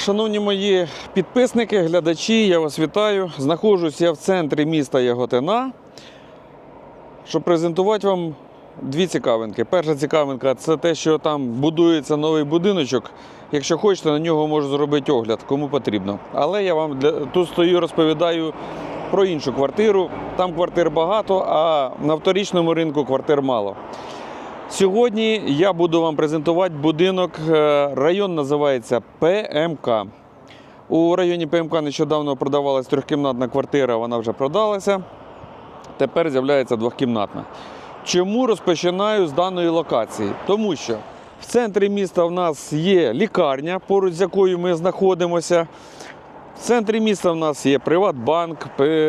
шановні мої підписники, глядачі, я вас вітаю. Знаходжусь я в центрі міста Яготина, щоб презентувати вам дві цікавинки. Перша цікавинка це те, що там будується новий будиночок. Якщо хочете, на нього можу зробити огляд, кому потрібно. Але я вам для... тут стою, розповідаю про іншу квартиру. Там квартир багато, а на вторічному ринку квартир мало. Сьогодні я буду вам презентувати будинок. е, Район називається ПМК. У районі ПМК нещодавно продавалась трьохкімнатна квартира, вона вже продалася. Тепер з'являється двохкімнатна. Чому розпочинаю з даної локації? Тому що в центрі міста в нас є лікарня, поруч з якою ми знаходимося. В центрі міста в нас є Приватбанк,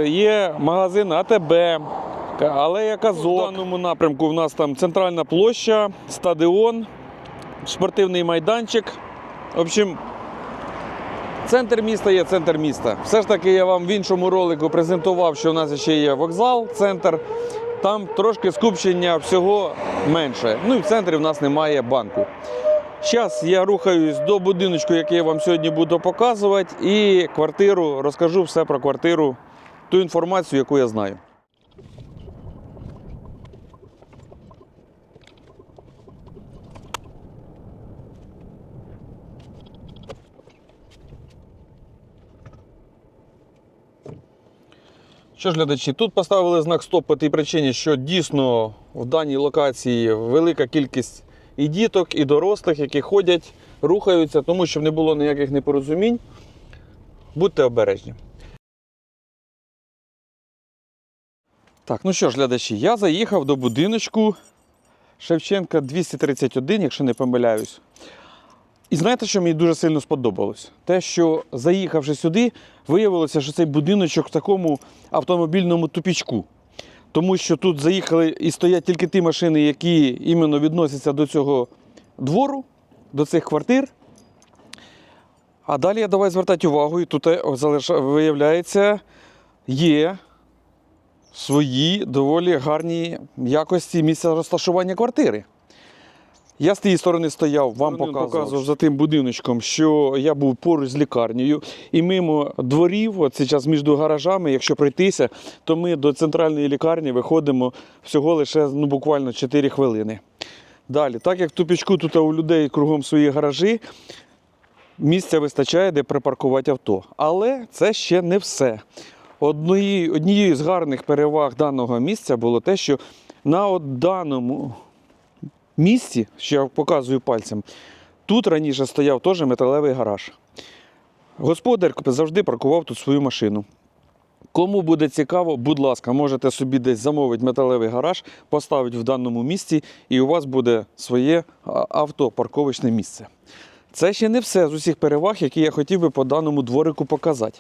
є магазин АТБ, алея Казок. В даному напрямку в нас там центральна площа, стадіон, спортивний майданчик. В общем, центр міста є центр міста. Все ж таки я вам в іншому ролику презентував, що в нас ще є вокзал, центр. Там трошки скупчення всього менше. Ну і в центрі в нас немає банку. Зараз я рухаюсь до будиночку, який я вам сьогодні буду показувати, і квартиру розкажу все про квартиру, ту інформацію, яку я знаю. Що ж, глядачі, тут поставили знак стоп по тій причині, що дійсно в даній локації велика кількість і діток, і дорослих, які ходять, рухаються, тому щоб не було ніяких непорозумінь. Будьте обережні. Так, ну що ж, глядачі, я заїхав до будиночку Шевченка 231, якщо не помиляюсь. І знаєте, що мені дуже сильно сподобалось? Те, що заїхавши сюди, виявилося, що цей будиночок в такому автомобільному тупічку. Тому що тут заїхали і стоять тільки ті машини, які іменно відносяться до цього двору, до цих квартир. А далі я давай звертати увагу, і тут е, виявляється, є свої доволі гарні якості місця розташування квартири. Я з тієї сторони стояв, вам показував, за тим будиночком, що я був поруч з лікарнею, і мимо дворів, от зараз між гаражами, якщо пройтися, то ми до центральної лікарні виходимо всього лише ну, буквально 4 хвилини. Далі, так як в тупічку тут у людей кругом свої гаражі, місця вистачає, де припаркувати авто. Але це ще не все. Однією, з гарних переваг даного місця було те, що на даному місці, що я показую пальцем, тут раніше стояв теж металевий гараж. Господар завжди паркував тут свою машину. Кому буде цікаво, будь ласка, можете собі десь замовити металевий гараж, поставити в даному місці, і у вас буде своє автопарковочне місце. Це ще не все з усіх переваг, які я хотів би по даному дворику показати.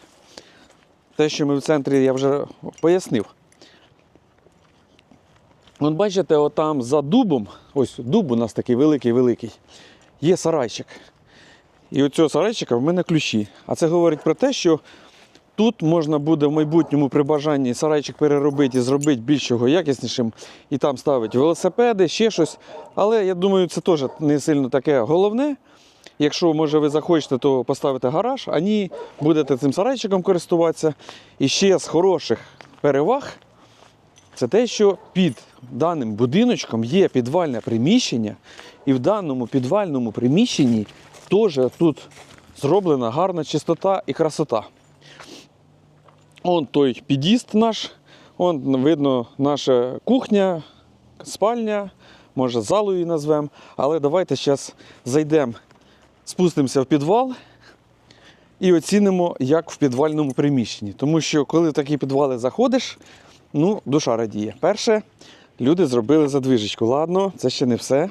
Те, що ми в центрі, я вже пояснив. От бачите, отам за дубом, ось дуб у нас такий великий-великий, є сарайчик. І оцього сарайчика в мене ключі. А це говорить про те, що тут можна буде в майбутньому при бажанні сарайчик переробити і зробити більш його якіснішим, і там ставити велосипеди, ще щось. Але я думаю, це теж не сильно таке головне. Якщо, може, ви захочете, то поставите гараж, а ні, будете цим сарайчиком користуватися. І ще з хороших переваг це те, що під даним будиночком є підвальне приміщення, і в даному підвальному приміщенні теж тут зроблена гарна чистота і красота. Он той під'їзд наш, он видно наша кухня, спальня, може залу її назвемо. Але давайте зараз зайдемо, спустимося в підвал і оцінимо, як в підвальному приміщенні. Тому що коли в такі підвали заходиш, ну, душа радіє. Перше, люди зробили задвижечку. Ладно, це ще не все.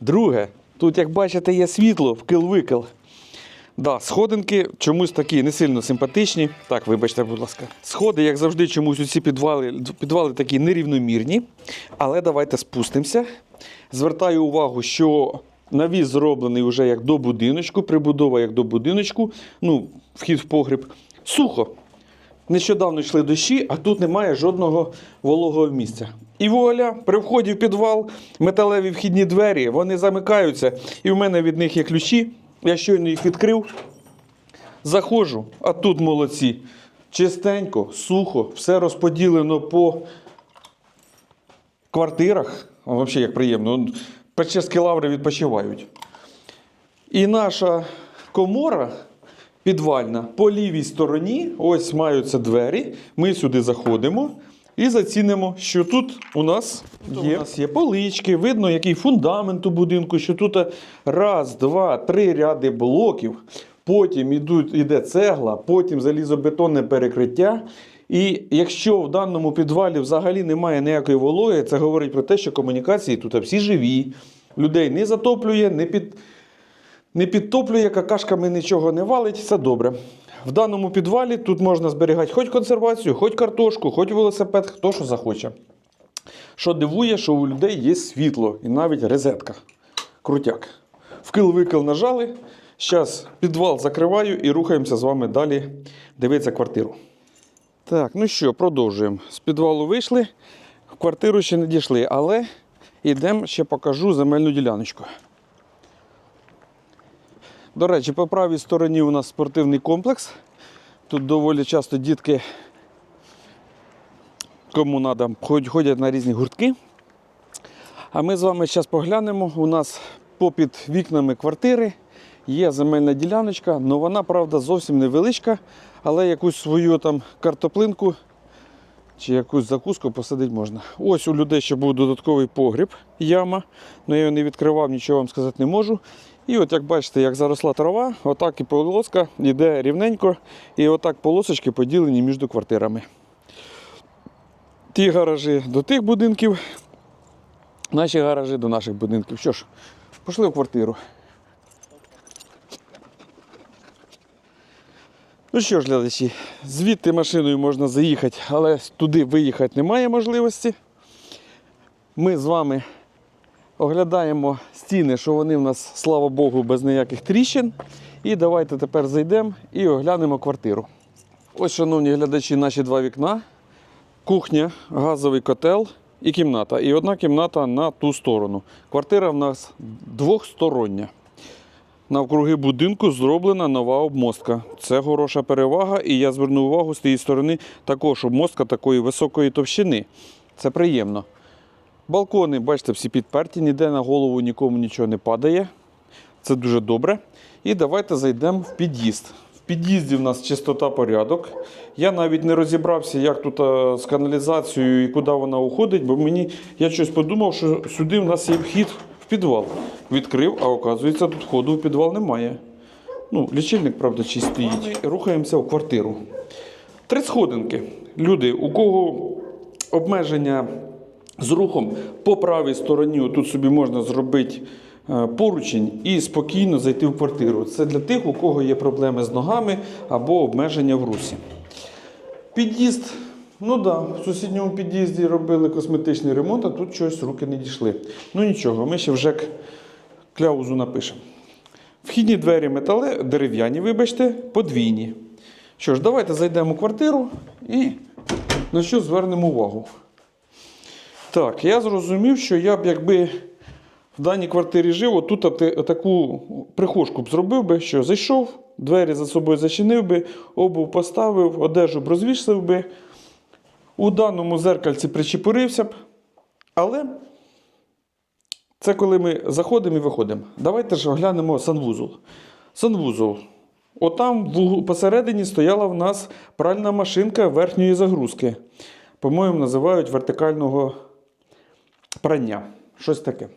Друге, тут, як бачите, є світло, вкил-викил. Да, сходинки чомусь такі не сильно симпатичні. Так, вибачте, будь ласка. Сходи, як завжди, чомусь усі підвали, підвали такі нерівномірні. Але давайте спустимося. Звертаю увагу, що навіс зроблений вже як до будиночку, прибудова як до будиночку, ну, вхід в погріб. Сухо. Нещодавно йшли дощі, а тут немає жодного вологого місця. І вуаля, при вході в підвал металеві вхідні двері, вони замикаються, і в мене від них є ключі. Я щойно їх відкрив. Заходжу, а тут молодці. Чистенько, сухо, все розподілено по квартирах. Взагалі, як приємно. Печерські лаври відпочивають. І наша комора підвальна по лівій стороні, ось маються двері. Ми сюди заходимо і зацінимо, що тут у нас є, у нас є полички, видно, який фундамент у будинку, що тут раз, два, три ряди блоків. Потім ідуть, іде цегла, потім залізобетонне перекриття. І якщо в даному підвалі взагалі немає ніякої вологи, це говорить про те, що комунікації тут всі живі, людей не затоплює, не під, не підтоплює, какашками нічого не валить, все добре. В даному підвалі тут можна зберігати хоч консервацію, хоч картошку, хоч велосипед, хто що захоче. Що дивує, що у людей є світло і навіть розетка. Крутяк. Вкил-викил нажали. Зараз підвал закриваю і рухаємося з вами далі дивитися квартиру. Так, ну що, продовжуємо. З підвалу вийшли, в квартиру ще не дійшли, але йдемо ще покажу земельну діляночку. До речі, по правій стороні у нас спортивний комплекс. Тут доволі часто дітки, кому треба, ходять на різні гуртки. А ми з вами зараз поглянемо. У нас попід вікнами квартири є земельна діляночка, але вона, правда, зовсім невеличка, але якусь свою там картоплинку чи якусь закуску посадити можна. Ось у людей ще був додатковий погріб, яма. але я його не відкривав, нічого вам сказати не можу. І от як бачите, як заросла трава, отак і полоска йде рівненько, і отак полосочки поділені між квартирами. Ті гаражі до тих будинків, наші гаражі до наших будинків. Що ж, пішли в квартиру. Ну що ж, глядачі, звідти машиною можна заїхати, але туди виїхати немає можливості. Ми з вами оглядаємо стіни, що вони в нас, слава Богу, без ніяких тріщин. І давайте тепер зайдемо і оглянемо квартиру. Ось, шановні глядачі, наші два вікна. Кухня, газовий котел і кімната. І одна кімната на ту сторону. Квартира в нас двохстороння. Навкруги будинку зроблена нова обмостка. Це хороша перевага, і я звернув увагу з тієї сторони також обмостка такої високої товщини. Це приємно. Балкони, бачите, всі підперті, ніде на голову нікому нічого не падає. Це дуже добре. І давайте зайдемо в під'їзд. В під'їзді в нас чистота порядок. Я навіть не розібрався, як тут а, з каналізацією і куди вона уходить, бо мені я щось подумав, що сюди в нас є вхід в підвал. Відкрив, а оказується, тут входу в підвал немає. Ну, лічильник, правда, чий стоїть. Рухаємося в квартиру. Три сходинки. Люди, у кого обмеження з рухом по правій стороні, тут собі можна зробити е, поручень і спокійно зайти в квартиру. Це для тих, у кого є проблеми з ногами або обмеження в русі. Під'їзд. Ну да, в сусідньому під'їзді робили косметичний ремонт, а тут щось руки не дійшли. Ну нічого, ми ще в ЖЕК кляузу напишемо. Вхідні двері метале, дерев'яні, вибачте, подвійні. Що ж, давайте зайдемо у квартиру і на що звернемо увагу. Так, я зрозумів, що я б якби в даній квартирі жив, отут таку прихожку б зробив би, що зайшов, двері за собою зачинив би, обув поставив, одежу б розвісив би, у даному зеркальці причепурився б. Але це коли ми заходимо і виходимо. Давайте ж оглянемо санвузол. Санвузол. Отам посередині стояла в нас пральна машинка верхньої загрузки. По-моєму, називають вертикального прання. Щось таке.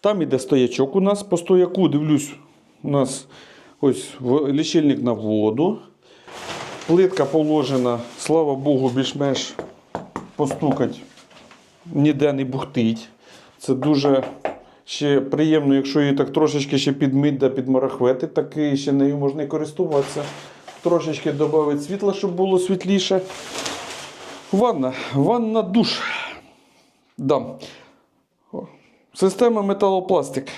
Там іде стоячок у нас. По стояку дивлюсь, у нас ось лічильник на воду. Плитка положена, слава Богу, більш-менш постукать, ніде не бухтить. Це дуже ще приємно, якщо її так трошечки ще підмить да підмарахвети, так ще нею можна і користуватися. Трошечки додати світла, щоб було світліше. Ванна, ванна душ. Да. Система металопластик.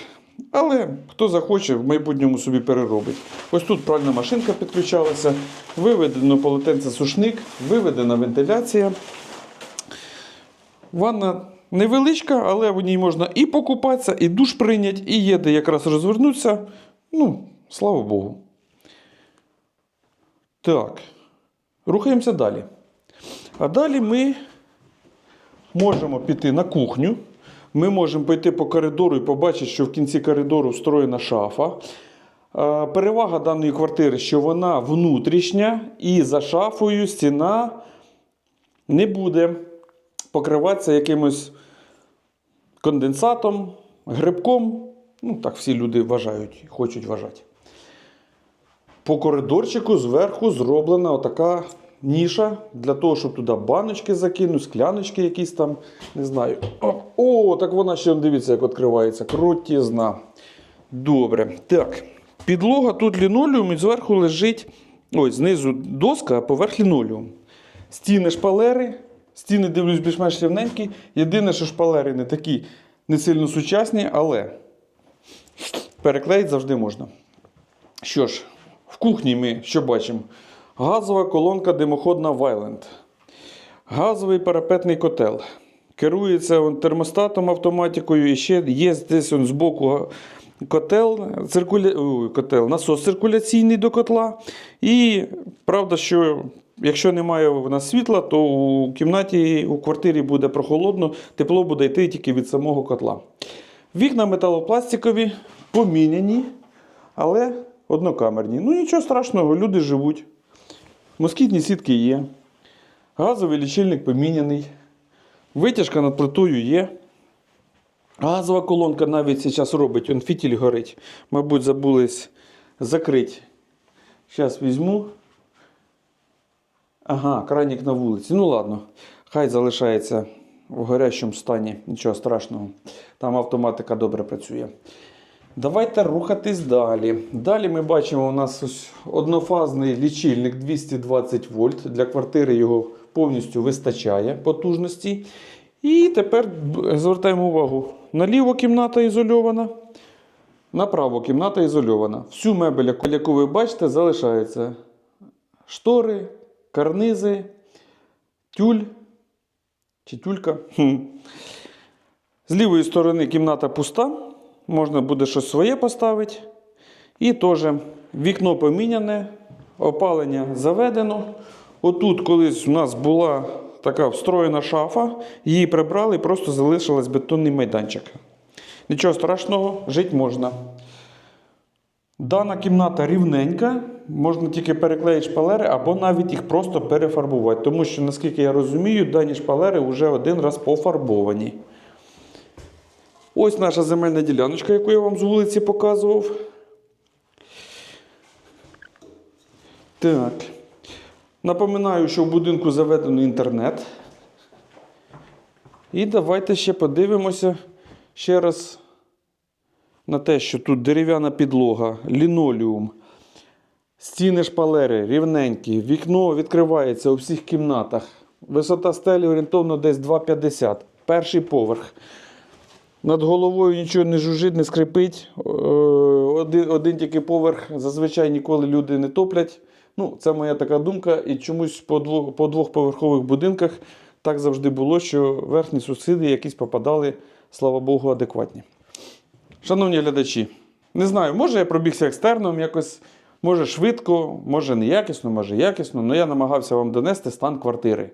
Але хто захоче, в майбутньому собі переробить. Ось тут пральна машинка підключалася, виведено полотенце сушник, виведена вентиляція. Ванна невеличка, але в ній можна і покупатися, і душ прийняти, і є де якраз розвернутися. Ну, слава Богу. Так. Рухаємося далі. А далі ми можемо піти на кухню. Ми можемо пойти по коридору і побачити, що в кінці коридору встроєна шафа. Е, Перевага даної квартири, що вона внутрішня, і за шафою стіна не буде покриватися якимось конденсатом, грибком. Ну, так всі люди вважають, хочуть вважати. По коридорчику зверху зроблена отака ніша для того, щоб туди баночки закинути, скляночки якісь там, не знаю. О, так вона ще дивіться, як відкривається. Крутізна. Добре. Так. Підлога тут лінолеум і зверху лежить. Ось, знизу доска, а поверх лінолеум. Стіни шпалери. Стіни, дивлюсь, більш-менш рівненькі. Єдине, що шпалери не такі не сильно сучасні, але переклеїти завжди можна. Що ж, в кухні ми що бачимо? Газова колонка димоходна Вайленд. Газовий парапетний котел. Керується термостатом автоматикою. І ще є десь он збоку котел, циркуля... ой, котел, насос циркуляційний до котла. І правда, що якщо немає в нас світла, то у кімнаті, у квартирі буде прохолодно, тепло буде йти тільки від самого котла. Вікна металопластикові, поміняні, але однокамерні. Ну нічого страшного, люди живуть. Москітні сітки є. Газовий лічильник поміняний. Витяжка над плитою є. Газова колонка навіть зараз робить, он фітіль горить. Мабуть, забулись закрити. Зараз візьму. Ага, крайник на вулиці. Ну ладно, хай залишається в горячому стані, нічого страшного. Там автоматика добре працює. Давайте рухатись далі. Далі ми бачимо, у нас ось однофазний лічильник 220 вольт. Для квартири його повністю вистачає потужності. І тепер звертаємо увагу: наліво кімната ізольована, направо кімната ізольована. Всю мебель, яку- ви бачите, залишається штори, карнизи, тюль чи тюлька. З лівої сторони кімната пуста, можна буде щось своє поставити. І теж вікно поміняне, опалення заведено. Отут колись у нас була така встроєна шафа, її прибрали і просто залишилась бетонний майданчик. Нічого страшного, жити можна. Дана кімната рівненька, можна тільки переклеїти шпалери або навіть їх просто перефарбувати. Тому що, наскільки я розумію, дані шпалери вже один раз пофарбовані. Ось наша земельна діляночка, яку я вам з вулиці показував. Так. Напоминаю, що в будинку заведено інтернет. І давайте ще подивимося ще раз на те, що тут дерев'яна підлога, лінолеум, стіни шпалери рівненькі, вікно відкривається у всіх кімнатах. Висота стелі орієнтовно десь 2,50. Перший поверх. Над головою нічого не жужжить, не скрипить. Е, Один, один тільки поверх зазвичай ніколи люди не топлять. Ну, це моя така думка. І чомусь по, двох, по двохповерхових будинках так завжди було, що верхні сусіди якісь попадали, слава Богу, адекватні. Шановні глядачі, не знаю, може я пробігся екстерном якось, може швидко, може неякісно, може якісно, але я намагався вам донести стан квартири.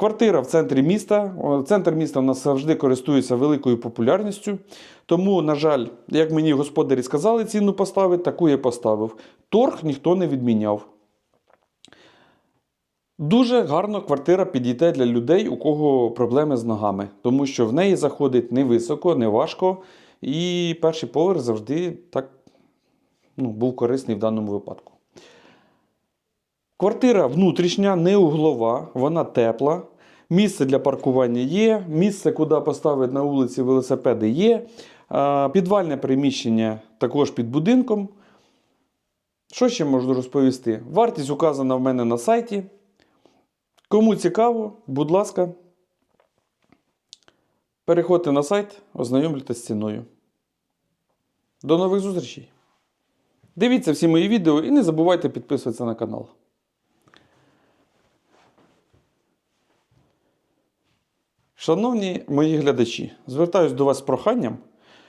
Квартира в центрі міста. Центр міста у нас завжди користується великою популярністю. Тому, на жаль, як мені господарі сказали ціну поставити, таку я поставив. Торг ніхто не відміняв. Дуже гарно квартира підійде для людей, у кого проблеми з ногами, тому що в неї заходить не високо, не важко, і перший поверх завжди так ну, був корисний в даному випадку. Квартира внутрішня, не углова, вона тепла. Місце для паркування є, місце, куди поставити на вулиці велосипеди є. Підвальне приміщення також під будинком. Що ще можу розповісти? Вартість указана в мене на сайті. Кому цікаво, будь ласка, переходьте на сайт, ознайомлюйтесь з ціною. До нових зустрічей! Дивіться всі мої відео і не забувайте підписуватися на канал. Шановні мої глядачі, звертаюся до вас з проханням,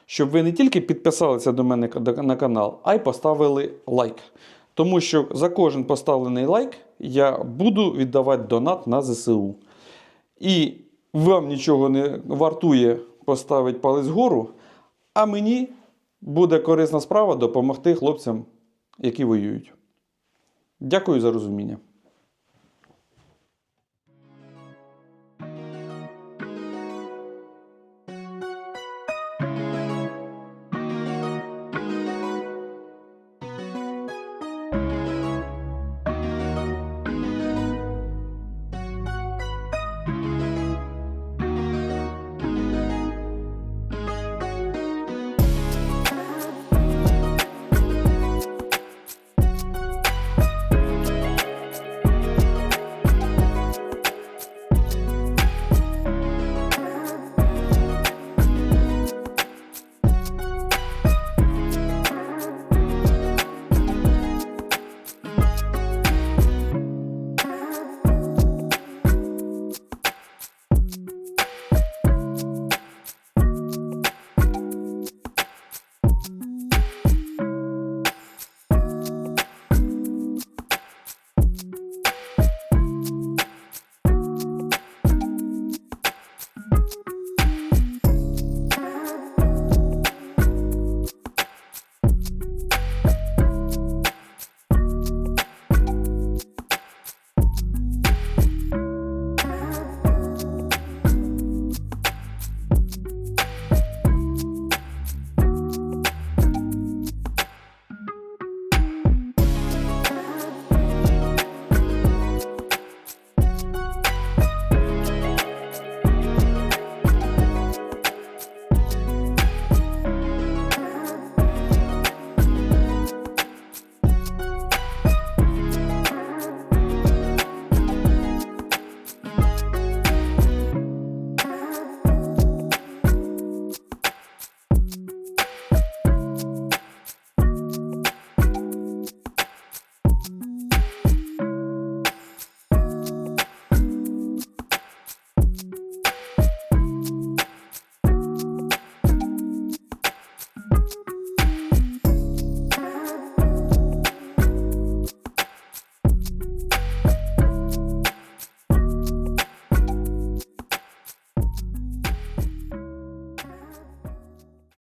щоб ви не тільки підписалися до мене на канал, а й поставили лайк. Тому що за кожен поставлений лайк я буду віддавати донат на ЗСУ. І вам нічого не вартує поставити палець вгору, а мені буде корисна справа допомогти хлопцям, які воюють. Дякую за розуміння.